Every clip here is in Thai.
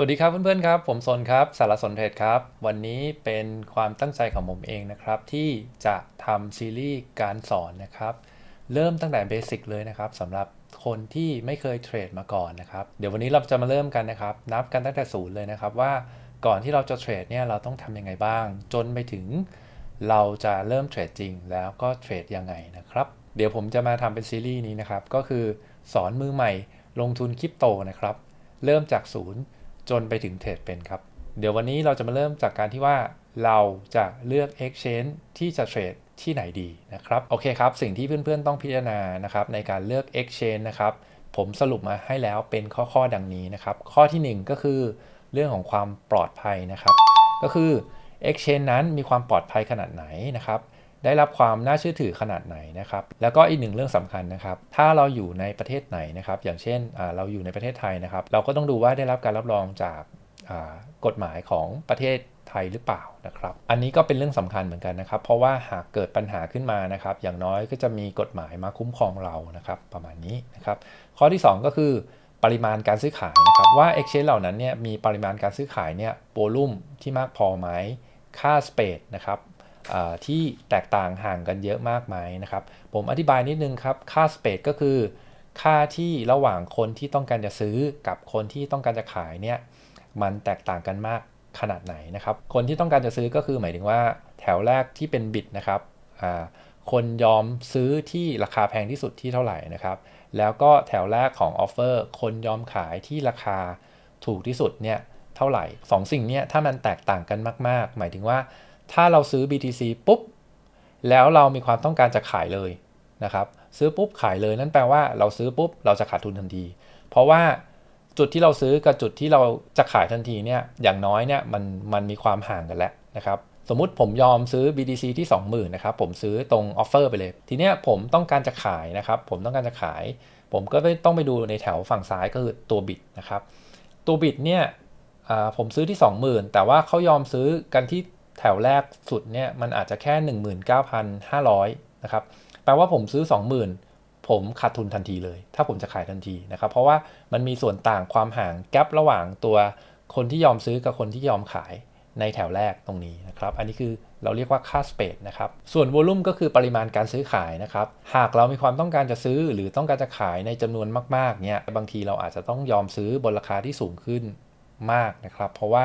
สวัสดีครับเพื่อนๆครับ ผมสนครับ สารสนเทศครับ วันนี้เป็นความตั้งใจของผมเองนะครับ ที่จะทำซีรีส์การสอนนะครับ เริ่มตั้งแต่เบสิกเลยนะครับสำหรับคนที่ไม่เคยเทรดมาก่อนนะครับ เดี๋ยววันนี้เราจะมาเริ่มกันนะครับ นับกันตั้งแต่ศูนย์เลยนะครับ ว่าก่อนที่เราจะเทรดเนี่ยเราต้องทำยังไงบ้าง จนไปถึง เราจะเริ่มเทรดจริง แล้วก็เทรดยังไงนะครับ เดี๋ยวผมจะมาทำเป็นซีรีส์นี้นะครับก็คือสอนมือใหม่ลงทุนคริปโตนะครับเริ่มจากศูนย์ จนไปถึงเทรดเป็นครับ เดี๋ยววันนี้เราจะมาเริ่มจากการที่ว่าเราจะเลือก Exchange ที่จะเทรดที่ไหนดีนะครับ โอเคครับ สิ่งที่เพื่อนๆต้องพิจารณานะครับในการเลือก Exchange นะครับ ผมสรุปมาให้แล้วเป็นข้อๆดังนี้นะครับ ข้อทีหนึ่1 ก็คือเรื่องของความปลอดภัยนะครับ ก็คือ Exchange นั้นมีความปลอดภัยขนาดไหนนะครับ ได้รับความน่าเชื่อถือขนาดไหนนะครับ แล้วก็อีกหนึ่งเรื่องสำคัญนะครับ ถ้าเราอยู่ในประเทศไหนนะครับ อย่างเช่นเราอยู่ในประเทศไทยนะครับ เราก็ต้องดูว่าได้รับการรับรองจากกฎหมายของประเทศไทยหรือเปล่านะครับ อันนี้ก็เป็นเรื่องสำคัญเหมือนกันนะครับ เพราะว่าหากเกิดปัญหาขึ้นมานะครับ อย่างน้อยก็จะมีกฎหมายมาคุ้มครองเรานะครับ ประมาณนี้นะครับ ข้อที่ 2 ก็คือปริมาณการซื้อขายนะครับว่า Exchange เหล่านั้นเนี่ยมีปริมาณการซื้อขายเนี่ยโวลุ่มที่มากพอไหมค่าสเปดนะครับ ที่แตกต่างห่างกันเยอะมากไหมนะครับ ผมอธิบายนิดนึงครับ ค่าสเปดก็คือ ค่าที่ระหว่างคนที่ต้องการจะซื้อกับคนที่ต้องการจะขายเนี่ยมันแตกต่างกันมากขนาดไหนนะครับ คนที่ต้องการจะซื้อก็คือหมายถึงว่าแถวแรกที่เป็นบิตนะครับคนยอมซื้อที่ราคาแพงที่สุดที่เท่าไหร่นะครับ แล้วก็แถวแรกของออฟเฟอร์คนยอมขายที่ราคาถูกที่สุดเนี่ยเท่าไหร่สองสิ่งนี้ถ้ามันแตกต่างกันมาก ๆ หมายถึงว่า ถ้าเราซื้อ BTC ปุ๊บ แล้วเรามีความต้องการจะขายเลยนะครับ ซื้อปุ๊บขายเลยนั่นแปลว่าเราซื้อปุ๊บเราจะขาดทุนทันที เพราะว่าจุดที่เราซื้อกับจุดที่เราจะขายทันทีเนี่ยอย่างน้อยเนี่ยมันมันมีความห่างกันแล้วนะครับสมมุติผมยอมซื้อ BTC ที่ 20,000นะครับผมซื้อตรงออฟเฟอร์ไปเลย ทีเนี้ยผมต้องการจะขายนะครับผมต้องการจะขาย ผมก็ต้องไปดูในแถวฝั่งซ้ายก็คือตัวบิตนะครับตัวบิตเนี่ยผมซื้อที่ 20,000 แต่ว่าเขายอมซื้อกันที่ แถวแรกสุดเนี่ยมันอาจจะแค่ 19,500นะครับแปลว่าผมซื้อ 20,000 ผมขาดทุนทันทีเลย ถ้าผมจะขายทันทีนะครับ เพราะว่ามันมีส่วนต่างความห่างแกลบระหว่างตัวคนที่ยอมซื้อกับคนที่ยอมขายในแถวแรกตรงนี้นะครับ อันนี้คือเราเรียกว่าค่าสเปดนะครับ ส่วนวอลุ่มก็คือปริมาณการซื้อขายนะครับ หากเรามีความต้องการจะซื้อหรือต้องการจะขายในจำนวนมากๆเนี่ย บางทีเราอาจจะต้องยอมซื้อบนราคาที่สูงขึ้นมากนะครับ เพราะว่า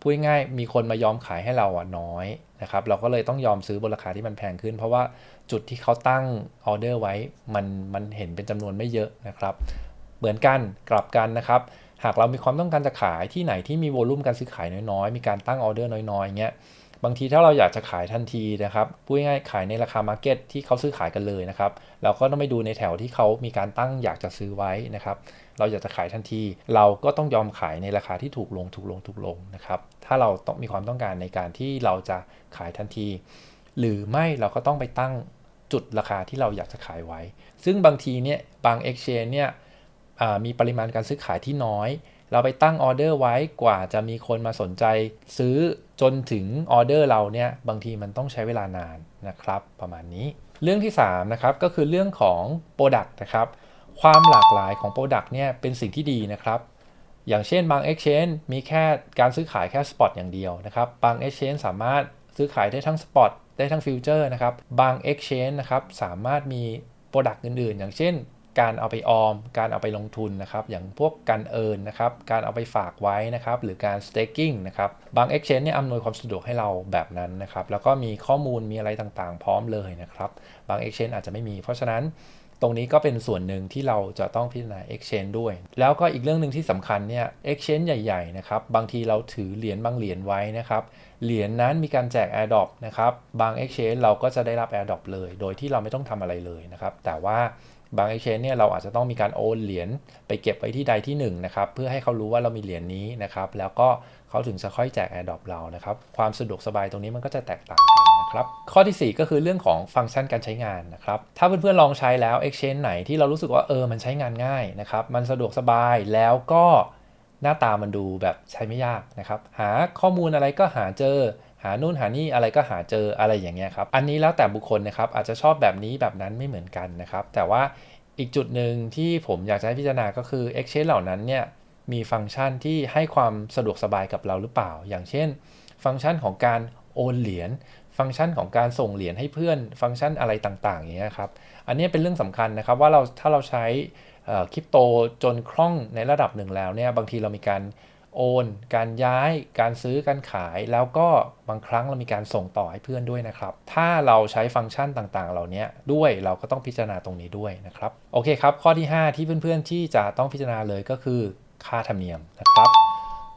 พูดง่ายมีคนมายอมขายให้เราอะน้อยนะครับเราก็เลยต้องยอมซื้อบนราคาที่มันแพงขึ้น เพราะว่าจุดที่เขาตั้งออเดอร์ไว้มันมันเห็นเป็นจำนวนไม่เยอะนะครับ เหมือนกันกลับกันนะครับ หากเรามีความต้องการจะขายที่ไหนที่มีโวลุ่มการซื้อขายน้อยๆ มีการตั้งออเดอร์น้อยๆเงี้ยบางทีถ้าเราอยากจะขายทันทีนะครับพูดง่ายขายในราคามาร์เก็ตที่เขาซื้อขายกันเลยนะครับ เราก็ต้องไปดูในแถวที่เขามีการตั้งอยากจะซื้อไว้นะครับ เราอยากจะขายทันที เราก็ต้องยอมขายในราคาที่ถูกลงถูกลงถูกลงนะครับ ถ้าเราต้องมีความต้องการในการที่เราจะขายทันที หรือไม่เราก็ต้องไปตั้งจุดราคาที่เราอยากจะขายไว้ ซึ่งบางทีเนี่ยบาง exchange เนี่ยมีปริมาณการซื้อขายที่น้อย เราไปตั้งออเดอร์ไว้กว่าจะมีคนมาสนใจซื้อจนถึงออเดอร์เราเนี่ยบางทีมันต้องใช้เวลานานนะครับ ประมาณนี้ เรื่องที่3นะครับก็คือเรื่องของ Product นะครับ ความหลากหลายของ Product เนี่ยเป็นสิ่งที่ดีนะครับ อย่างเช่นบาง Exchange มีแค่การซื้อขายแค่ Spot อย่างเดียวนะครับ บาง Exchange สามารถซื้อขายได้ทั้ง Spot ได้ทั้ง Future นะครับ บาง Exchange นะครับสามารถมี Product อื่น ๆ อย่างเช่น การเอาไปออม การเอาไปลงทุนนะครับ อย่างพวกการเอินนะครับ การเอาไปฝากไว้นะครับ หรือการ staking นะครับ บาง exchange เนี่ยอำนวยความสะดวกให้เราแบบนั้นนะครับ แล้วก็มีข้อมูลมีอะไรต่างๆ พร้อมเลยนะครับ บาง exchange อาจจะไม่มี เพราะฉะนั้น ตรงนี้ก็เป็นส่วนหนึ่งที่เราจะต้องพิจารณา Exchange ด้วย แล้วก็อีกเรื่องหนึ่งที่สำคัญเนี่ย Exchange ใหญ่ๆนะครับบางทีเราถือเหรียญบางเหรียญไว้นะครับเหรียญนนั้นมีการแจก AirDrop นะครับบาง Exchange เราก็จะได้รับ AirDrop เลย โดยที่เราไม่ต้องทำอะไรเลยนะครับแต่ว่าบาง Exchange เนี่ยเราอาจจะต้องมีการโอนเหรียญไปเก็บไว้ที่ใดที่1นนะครับเพื่อให้เขารู้ว่าเรามีเหรียญนี้นะครับแล้วก็ เขาถึงจะค่อยแจก AirDrop เรานะครับ ความสะดวกสบายตรงนี้มันก็จะแตกต่างกันนะครับ ข้อที่ 4 ก็คือเรื่องของฟังก์ชันการใช้งานนะครับ ถ้าเพื่อนๆลองใช้แล้ว Exchange ไหนที่เรารู้สึกว่าเออมันใช้งานง่ายนะครับ มันสะดวกสบายแล้วก็หน้าตามันดูแบบใช้ไม่ยากนะครับ หาข้อมูลอะไรก็หาเจอ หานู่นหานี่อะไรก็หาเจออะไรอย่างเงี้ยครับ อันนี้แล้วแต่บุคคลนะครับ อาจจะชอบแบบนี้แบบนั้นไม่เหมือนกันนะครับ แต่ว่าอีกจุดหนึ่งที่ผมอยากจะให้พิจารณาก็คือ Exchange เหล่านั้นเนี่ย มีฟังก์ชันที่ให้ความสะดวกสบายกับเราหรือเปล่า อย่างเช่น ฟังก์ชันของการโอนเหรียญฟังก์ชันของการส่งเหรียญให้เพื่อน ฟังก์ชันอะไรต่างๆอย่างเงี้ยครับอันนี้เป็นเรื่องสำคัญนะครับว่าเราถ้าเราใช้คริปโตจนคล่องในระดับหนึ่งแล้วเนี่ยบางทีเรามีการโอน การย้าย การซื้อ การขาย แล้วก็บางครั้งเรามีการส่งต่อให้เพื่อนด้วยนะครับ ถ้าเราใช้ฟังก์ชันต่างๆ เหล่านี้ด้วยเราก็ต้องพิจารณาตรงนี้ด้วยนะครับ โอเคครับ ข้อที่ 5 ที่เพื่อนๆที่จะต้องพิจารณาเลยก็คือ ค่าธรรมเนียมนะครับ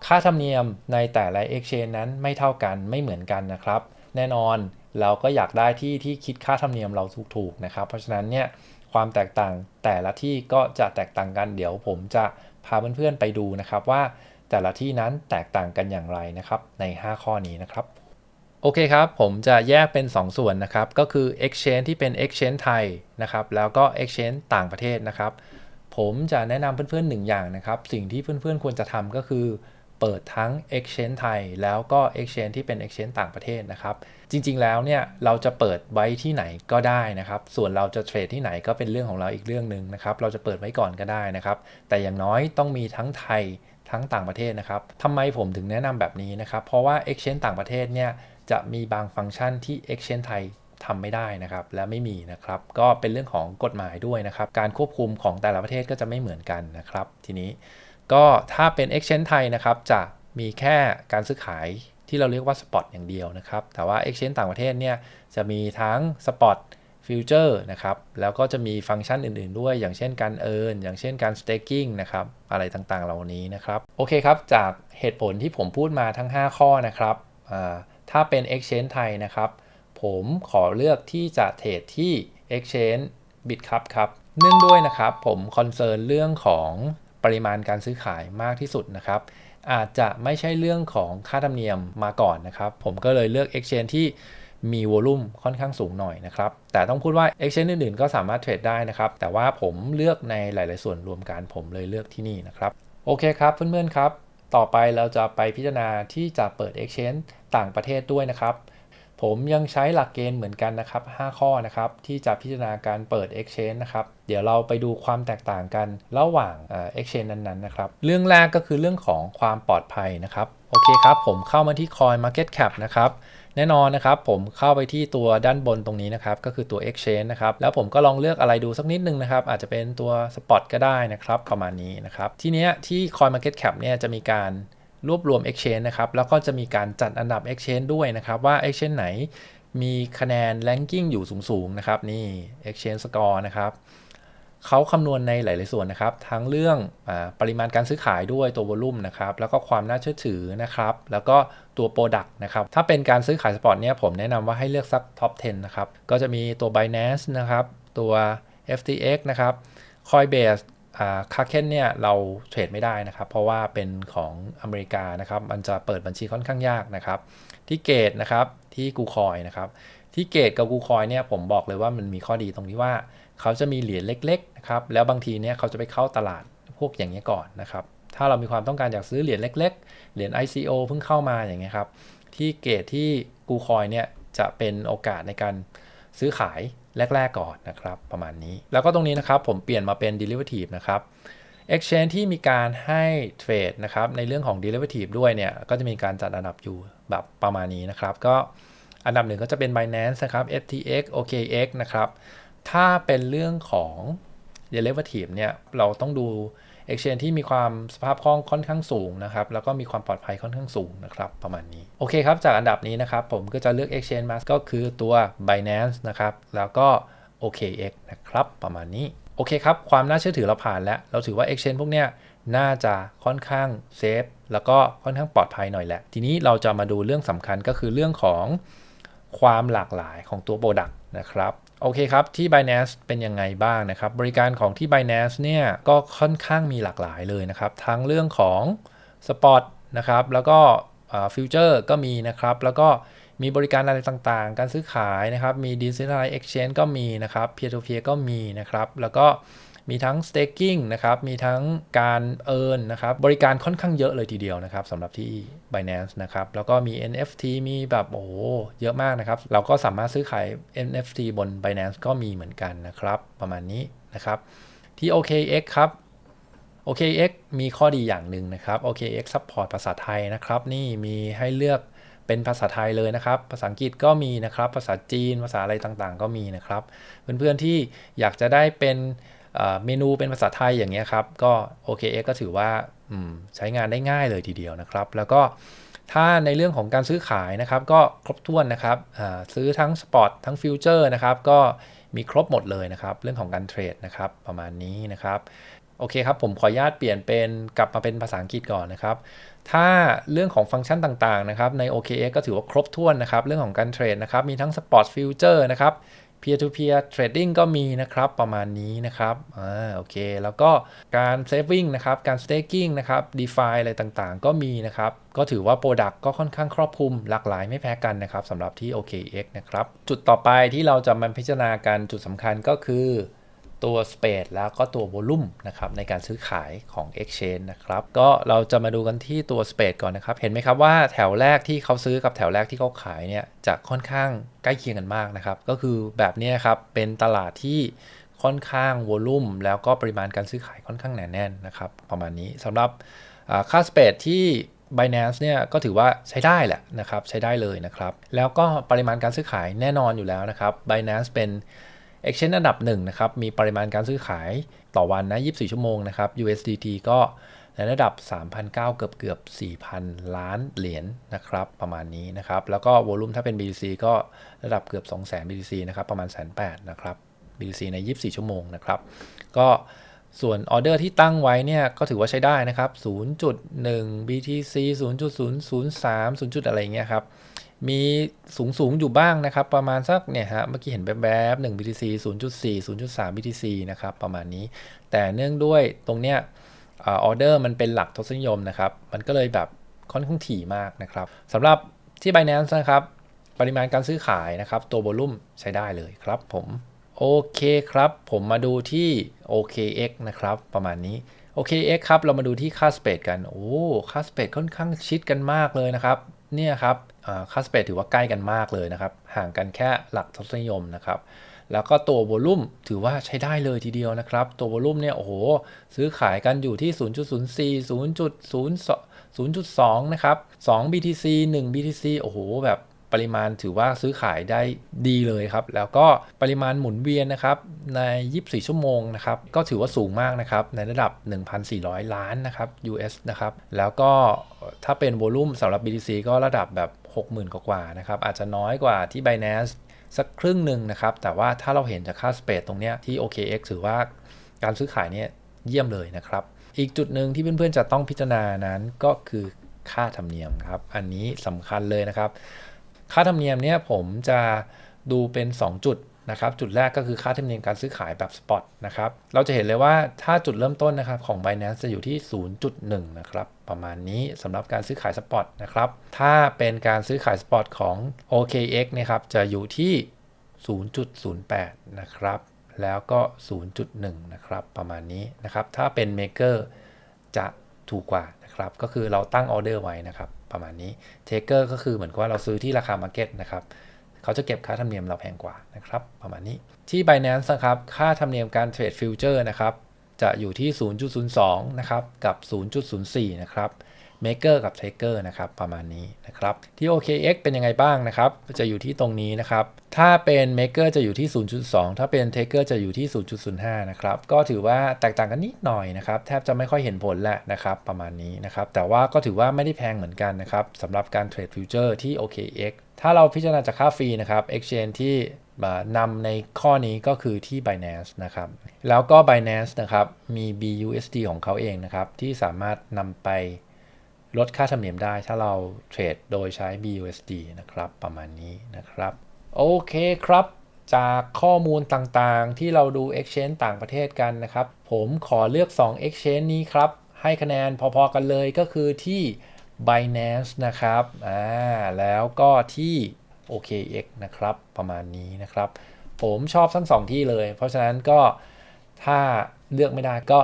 ค่าธรรมเนียมในแต่ละ Exchange นั้นไม่เท่ากันไม่เหมือนกันนะครับ แน่นอนเราก็อยากได้ที่ที่คิดค่าธรรมเนียมเราถูกๆนะครับ เพราะฉะนั้นเนี่ยความแตกต่างแต่ละที่ก็จะแตกต่างกันเดี๋ยวผมจะพาเพื่อนๆไปดูนะครับว่าแต่ละที่นั้นแตกต่างกันอย่างไรนะครับใน 5 ข้อนี้นะครับโอเคครับ ผมจะแยกเป็น 2 ส่วนนะครับ ก็คือ Exchange ที่เป็น Exchange ไทยนะครับ แล้วก็ Exchange ต่างประเทศนะครับ ผมจะแนะนำเพื่อนๆหนึ่งอย่างนะครับ สิ่งที่เพื่อนๆควรจะทำก็คือ เปิดทั้ง Exchange ไทย แล้วก็ Exchange ที่เป็น Exchange ต่างประเทศนะครับ จริงๆแล้วเนี่ยเราจะเปิดไว้ที่ไหนก็ได้นะครับ ส่วนเราจะเทรดที่ไหนก็เป็นเรื่องของเราอีกเรื่องหนึ่งนะครับ เราจะเปิดไว้ก่อนก็ได้นะครับ แต่อย่างน้อยต้องมีทั้งไทยทั้งต่างประเทศนะครับทำไมผมถึงแนะนำแบบนี้นะครับ เพราะว่า Exchange ต่างประเทศเนี่ยจะมีบางฟังก์ชันที่ Exchange ไทย ทำไม่ได้นะครับและไม่มีนะครับ ก็เป็นเรื่องของกฎหมายด้วยนะครับ การควบคุมของแต่ละประเทศก็จะไม่เหมือนกันนะครับ ทีนี้ก็ถ้าเป็น Exchange ไทยนะครับ จะมีแค่การซื้อขายที่เราเรียกว่าสปอตอย่างเดียวนะครับ แต่ว่า Exchange ต่างประเทศเนี่ยจะมีทั้งสปอตฟิวเจอร์นะครับ แล้วก็จะมีฟังก์ชันอื่นๆ ด้วย อย่างเช่นการเอิร์นอย่างเช่นการ staking นะครับ อะไรต่างๆ เหล่านี้นะครับ โอเคครับ จากเหตุผลที่ผมพูดมาทั้ง 5 ข้อนะครับ ถ้าเป็น Exchange ไทยนะครับ ผมขอเลือกที่จะเทรดที่ Exchange Bitcup ครับ เนื่องด้วยนะครับผมคอนเซิร์นเรื่องของปริมาณการซื้อขายมากที่สุดนะครับ อาจจะไม่ใช่เรื่องของค่าธรรมเนียมมาก่อนนะครับ ผมก็เลยเลือก Exchange ที่มีวอลุ่มค่อนข้างสูงหน่อยนะครับ แต่ต้องพูดว่า Exchange อื่นๆ ก็สามารถเทรดได้นะครับ แต่ว่าผมเลือกในหลาย ๆ ส่วนรวมกันผมเลยเลือกที่นี่นะครับ โอเคครับเพื่อนๆครับ ต่อไปเราจะไปพิจารณาที่จะเปิด Exchange ต่างประเทศด้วยนะครับ ผมยังใช้หลักเกณฑ์เหมือนกันนะครับ 5 ข้อนะครับ ที่จะพิจารณาการเปิด Exchange นะครับ เดี๋ยวเราไปดูความแตกต่างกันระหว่าง Exchange นั้นๆนะครับ เรื่องแรกก็คือเรื่องของความปลอดภัยนะครับ โอเคครับ ผมเข้ามาที่ Coin Market Cap นะครับแน่นอนนะครับผมเข้าไปที่ตัวด้านบนตรงนี้นะครับ ก็คือตัว Exchange นะครับ แล้วผมก็ลองเลือกอะไรดูสักนิดนึงนะครับ อาจจะเป็นตัว Spot ก็ได้นะครับ ประมาณนี้นะครับ ทีเนี้ยที่ CoinMarketCap เนี่ยจะมีการ รวบรวม Exchange นะครับ แล้วก็จะมีการจัดอันดับ Exchange ด้วยนะครับ ว่า Exchange ไหนมีคะแนน ranking อยู่สูง ๆ นะครับ นี่ Exchange Score นะครับเขาคำนวณในหลาย ๆ ส่วนนะครับ ทั้งเรื่องอปริมาณการซื้อขายด้วยตัววอลุ่มนะครับ แล้วก็ความน่าเชื่อถือนะครับ แล้วก็ตัวโปรดักต์นะครับ ถ้าเป็นการซื้อขายสปอร์ตเนี่ยผมแนะนำว่าให้เลือกสักท็อป 10 นะครับ ก็จะมีตัว Binance นะครับ ตัว FTX นะครับ Coinbase คาเคนเนี่ยเราเทรดไม่ได้นะครับ เพราะว่าเป็นของอเมริกานะครับ มันจะเปิดบัญชีค่อนข้างยากนะครับ ที่เกตนะครับที่กูคอยนะครับ ที่เกตกับกูคอยเนี่ยผมบอกเลยว่ามันมีข้อดีตรงที่ว่าเขาจะมีเหรียญเล็กๆนะครับแล้วบางทีเนี่ยเขาจะไปเข้าตลาดพวกอย่างนี้ก่อนนะครับ ถ้าเรามีความต้องการอยากซื้อเหรียญเล็ก ๆ เหรียญ ICO เพิ่งเข้ามาอย่างเงี้ยครับที่เกตที่กูคอยเนี่ยจะเป็นโอกาสในการซื้อขาย แรก ๆ ก่อนนะครับ ประมาณนี้ แล้วก็ตรงนี้นะครับ ผมเปลี่ยนมาเป็น derivative นะครับ Exchange ที่มีการให้เทรดนะครับ ในเรื่องของ derivative ด้วยเนี่ย ก็จะมีการจัดอันดับอยู่แบบประมาณนี้นะครับ ก็อันดับหนึ่งก็จะเป็น Binance นะครับ FTX OKX นะครับ ถ้าเป็นเรื่องของ derivative เนี่ย เราต้องดู exchange ที่มีความสภาพคล่องค่อนข้างสูงนะครับ แล้วก็มีความปลอดภัยค่อนข้างสูงนะครับ ประมาณนี้ โอเคครับ จากอันดับนี้นะครับ ผมก็จะเลือก exchange มาก็คือตัว Binance นะครับ แล้วก็ OKX นะครับ ประมาณนี้ โอเคครับ ความน่าเชื่อถือเราผ่านแล้ว เราถือว่า exchange พวกเนี้ยน่าจะค่อนข้างเซฟแล้วก็ค่อนข้างปลอดภัยหน่อยแหละ ทีนี้เราจะมาดูเรื่องสำคัญก็คือเรื่องของความหลากหลายของตัว Product นะครับ โอเคครับ ที่ Binance เป็นยังไงบ้างนะครับ บริการของที่ Binance เนี่ยก็ค่อนข้างมีหลากหลายเลยนะครับ ทั้งเรื่องของ Spot นะครับ แล้วก็ฟิวเจอร์ก็มีนะครับ แล้วก็มีบริการอะไรต่างๆ การซื้อขายนะครับ มี Decentralized Exchange ก็มีนะครับ Peer to Peer ก็มีนะครับ แล้วก็ มีทั้ง staking นะครับ มีทั้งการ earn นะครับ บริการค่อนข้างเยอะเลยทีเดียวนะครับสำหรับที่ Binance นะครับ แล้วก็มี NFT มีแบบโอ้เยอะมากนะครับ เราก็สามารถซื้อขาย NFT บน Binance ก็มีเหมือนกันนะครับ ประมาณนี้นะครับ ที่ OKX ครับ OKX มีข้อดีอย่างหนึ่งนะครับ OKX support ภาษาไทยนะครับ นี่มีให้เลือกเป็นภาษาไทยเลยนะครับ ภาษาอังกฤษก็มีนะครับ ภาษาจีน ภาษาอะไรต่างๆ ก็มีนะครับ เพื่อนๆที่อยากจะได้เป็น เมนูเป็นภาษาไทยอย่างเงี้ยครับก็ OKX ก็ถือว่าใช้งานได้ง่ายเลยทีเดียวนะครับ แล้วก็ถ้าในเรื่องของการซื้อขายนะครับ ก็ครบถ้วนนะครับซื้อทั้งสปอตทั้งฟิวเจอร์นะครับ ก็มีครบหมดเลยนะครับ เรื่องของการเทรดนะครับ ประมาณนี้นะครับโอเคครับ ผมขออนุญาตเปลี่ยนเป็นกลับมาเป็นภาษาอังกฤษก่อนนะครับ ถ้าเรื่องของฟังก์ชันต่างๆนะครับใน OKX ก็ถือว่าครบถ้วนนะครับ เรื่องของการเทรดนะครับ มีทั้ง Spot Future นะครับ peer to peer trading ก็มีนะครับประมาณนี้นะครับอ่าโอเค แล้วก็การ saving นะครับ การ staking นะครับ DeFi อะไรต่างๆ ก็มีนะครับ ก็ถือว่า Product ก็ค่อนข้างครอบคลุมหลากหลายไม่แพ้กันนะครับสำหรับที่ OKX นะครับ จุดต่อไปที่เราจะมาพิจารณากันจุดสำคัญก็คือ ตัว Space แล้วก็ตัว Volume นะครับในการซื้อขายของ Exchange นะครับก็เราจะมาดูกันที่ตัว Space ก่อนนะครับ เห็นไหมครับว่าแถวแรกที่เขาซื้อกับแถวแรกที่เขาขายเนี่ยจะค่อนข้างใกล้เคียงกันมากนะครับ ก็คือแบบนี้ครับเป็นตลาดที่ค่อนข้างวอลุ่มแล้วก็ปริมาณการซื้อขายค่อนข้างแน่นแน่นนะครับ ประมาณนี้สำหรับค่า Space ที่ Binance เนี่ยก็ถือว่าใช้ได้แหละนะครับ ใช้ได้เลยนะครับ แล้วก็ปริมาณการซื้อขายแน่นอนอยู่แล้วนะครับ Binance เป็น Exchange อันดับหนึ่งนะครับมีปริมาณการซื้อขายต่อวันนะ 24 ชั่วโมงนะครับ USDT ก็ในระดับ 3,900 เกือบเกือบ 4,000 ล้านเหรียญนนะครับ ประมาณนี้นะครับ แล้วก็วอลุ่มถ้าเป็น BTC ก็ระดับเกือบ 200,000 BTC นะครับ ประมาณ 1,800นะครับ BTC ใน 24 ชั่วโมงนะครับ ก็ส่วนออเดอร์ที่ตั้งไว้เนี่ย ก็ถือว่าใช้ได้นะครับ 0.1 BTC 0.003 0. อะไรเงี้ยครับ มีสูงสูงอยู่บ้างนะครับ ประมาณสักเนี่ยฮะเมื่อกี้เห็นแบบแบบ1 BTC 0.4 0.3 BTC นะครับประมาณนี้ แต่เนื่องด้วยตรงเนี้ยออเดอร์มันเป็นหลักทศนิยมนะครับ มันก็เลยแบบค่อนข้างถี่มากนะครับสำหรับที่ Binance นะครับ ปริมาณการซื้อขายนะครับ ตัวโวลุ่มใช้ได้เลยครับผม โอเคครับ ผมมาดูที่ OKX นะครับ ประมาณนี้ OKX ครับ เรามาดูที่ค่าสเปดกัน โอ้ ค่าสเปดค่อนข้างชิดกันมากเลยนะครับ เนี่ยครับ ค่าสเปดถือว่าใกล้กันมากเลยนะครับ ห่างกันแค่หลักทศนิยมนะครับ แล้วก็ตัวโวลุ่มถือว่าใช้ได้เลยทีเดียวนะครับ ตัวโวลุ่มเนี่ยโอ้โห ซื้อขายกันอยู่ที่ 0.04 0.0 0.2 นะครับ 2 BTC 1 BTC โอ้โห แบบปริมาณถือว่าซื้อขายได้ดีเลยครับ แล้วก็ปริมาณหมุนเวียนนะครับใน 24 ชั่วโมงนะครับ ก็ถือว่าสูงมากนะครับ ในระดับ 1,400 ล้านนะครับ US นะครับ แล้วก็ถ้าเป็นโวลุ่มสำหรับ BTC ก็ระดับแบบ 60,000 กว่าๆนะครับอาจจะน้อยกว่าที่ Binance สักครึ่งหนึ่งนะครับ แต่ว่าถ้าเราเห็นจากค่าสเปดตรงนี้ที่ OKX ถือว่าการซื้อขายเนี่ยเยี่ยมเลยนะครับ อีกจุดหนึ่งที่เพื่อนๆจะต้องพิจารณานั้นก็คือค่าธรรมเนียมครับ อันนี้สำคัญเลยนะครับ ค่าธรรมเนียมเนี่ยผมจะดูเป็น 2 จุด นะครับจุดแรกก็คือค่าธรรมเนียมการซื้อขายแบบสปอตนะครับเราจะเห็นเลยว่าถ้าจุดเริ่มต้นนะครับของ Binance จะอยู่ที่ 0.1 นะครับ ประมาณนี้สำหรับการซื้อขายสปอตนะครับถ้าเป็นการซื้อขายสปอตของ OKX นะครับจะอยู่ที่ 0.08 นะครับ แล้วก็ 0.1 นะครับประมาณนี้นะครับถ้าเป็น Maker จะถูกกว่านะครับก็คือเราตั้งออเดอร์ไว้นะครับประมาณนี้เทเกอร์ก็คือเหมือนกับว่าเราซื้อที่ราคามาร์เก็ตนะครับ เขาจะเก็บค่าธรรมเนียมเราแพงกว่านะครับ ประมาณนี้ที่ Binance นะครับ ค่าธรรมเนียมการเทรดฟิวเจอร์นะครับ จะอยู่ที่ 0.02 นะครับ กับ 0.04 นะครับ Maker กับ Taker นะครับประมาณนี้นะครับที่ OKX เป็นยังไงบ้างนะครับ จะอยู่ที่ตรงนี้นะครับ ถ้าเป็น Maker จะอยู่ที่ 0.2 ถ้าเป็น Taker จะอยู่ที่ 0.05 นะครับ ก็ถือว่าแตกต่างกันนิดหน่อยนะครับ แทบจะไม่ค่อยเห็นผลแหละนะครับ ประมาณนี้นะครับ แต่ว่าก็ถือว่าไม่ได้แพงเหมือนกันนะครับสำหรับการเทรดฟิวเจอร์ที่ OKX ถ้าเราพิจารณาจากค่าฟรีนะครับ Exchange ที่นำในข้อนี้ก็คือที่ Binance นะครับ แล้วก็ Binance นะครับ มี BUSD ของเขาเองนะครับ ที่สามารถนำไป ลดค่าธรรมเนียมได้ถ้าเราเทรดโดยใช้ BUSD นะครับ ประมาณนี้นะครับ โอเคครับ จากข้อมูลต่างๆ ที่เราดู Exchange ต่างประเทศกันนะครับ ผมขอเลือก 2 Exchange นี้ครับ ให้คะแนนพอๆกันเลยก็คือที่ Binance นะครับอ่าแล้วก็ที่ OKX นะครับ ประมาณนี้นะครับ ผมชอบทั้ง2ที่เลย เพราะฉะนั้นก็ถ้าเลือกไม่ได้ก็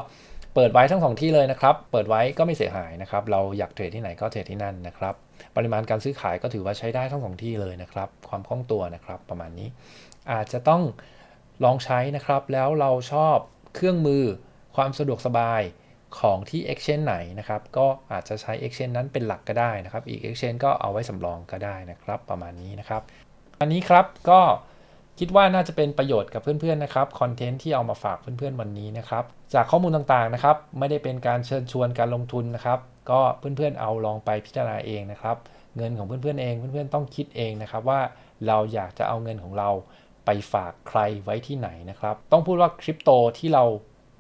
เปิดไว้ทั้งสองที่เลยนะครับ เปิดไว้ก็ไม่เสียหายนะครับ เราอยากเทรดที่ไหนก็เทรดที่นั่นนะครับ ปริมาณการซื้อขายก็ถือว่าใช้ได้ทั้งสองที่เลยนะครับ ความคล่องตัวนะครับ ประมาณนี้ อาจจะต้องลองใช้นะครับ แล้วเราชอบเครื่องมือความสะดวกสบายของที่ Exchange ไหนนะครับ ก็อาจจะใช้ Exchange นั้นเป็นหลักก็ได้นะครับ อีก Exchange ก็เอาไว้สำรองก็ได้นะครับ ประมาณนี้นะครับ อันนี้ครับก็ คิดว่าน่าจะเป็นประโยชน์กับเพื่อนๆนะครับคอนเทนต์ที่เอามาฝากเพื่อนๆวันนี้นะครับจากข้อมูลต่างๆนะครับ ไม่ได้เป็นการเชิญชวนการลงทุนนะครับก็เพื่อนๆเอาลองไปพิจารณาเองนะครับ เงินของเพื่อนๆเองเพื่อนๆต้องคิดเองนะครับว่าเราอยากจะเอาเงินของเราไปฝากใครไว้ที่ไหนนะครับ ต้องพูดว่าคริปโตที่เรา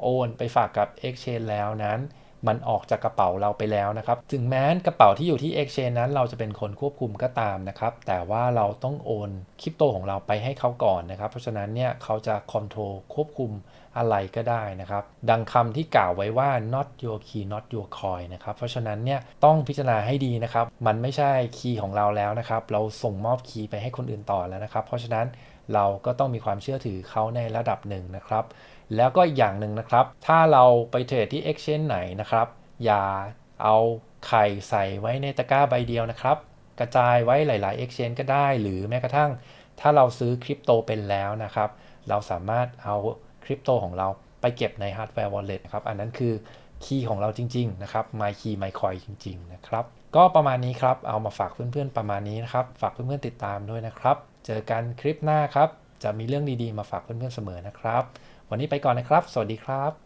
โอนไปฝากกับ Exchange แล้วนั้น มันออกจากกระเป๋าเราไปแล้วนะครับ ถึงแม้กระเป๋าที่อยู่ที่ Exchange นั้น เราจะเป็นคนควบคุมก็ตามนะครับ แต่ว่าเราต้องโอนคริปโตของเราไปให้เขาก่อนนะครับ เพราะฉะนั้นเนี่ยเขาจะคอนโทรลควบคุมอะไรก็ได้นะครับ ดังคำที่กล่าวไว้ว่า not your key not your coin นะครับ เพราะฉะนั้นเนี่ยต้องพิจารณาให้ดีนะครับ มันไม่ใช่คีย์ของเราแล้วนะครับ เราส่งมอบคีย์ไปให้คนอื่นต่อแล้วนะครับ เพราะฉะนั้นเราก็ต้องมีความเชื่อถือเขาในระดับหนึ่งนะครับ แล้วก็อีกอย่างหนึ่งนะครับ ถ้าเราไปเทรดที่ Exchange ไหนนะครับ อย่าเอาไข่ใส่ไว้ในตะกร้าใบเดียวนะครับ กระจายไว้หลาย ๆ Exchange ก็ได้ หรือแม้กระทั่ง ถ้าเราซื้อคริปโตเป็นแล้วนะครับ เราสามารถเอาคริปโตของเราไปเก็บใน Hardware Wallet นะครับ อันนั้นคือคีย์ของเราจริง ๆ นะครับ My Key My Coin จริง ๆ นะครับ ก็ประมาณนี้ครับ เอามาฝากเพื่อน ๆ ประมาณนี้นะครับ ฝากเพื่อน ๆ ติดตามด้วยนะครับ เจอกันคลิปหน้าครับ จะมีเรื่องดี ๆ มาฝากเพื่อน ๆ เสมอนะครับ วันนี้ไปก่อนนะครับ สวัสดีครับ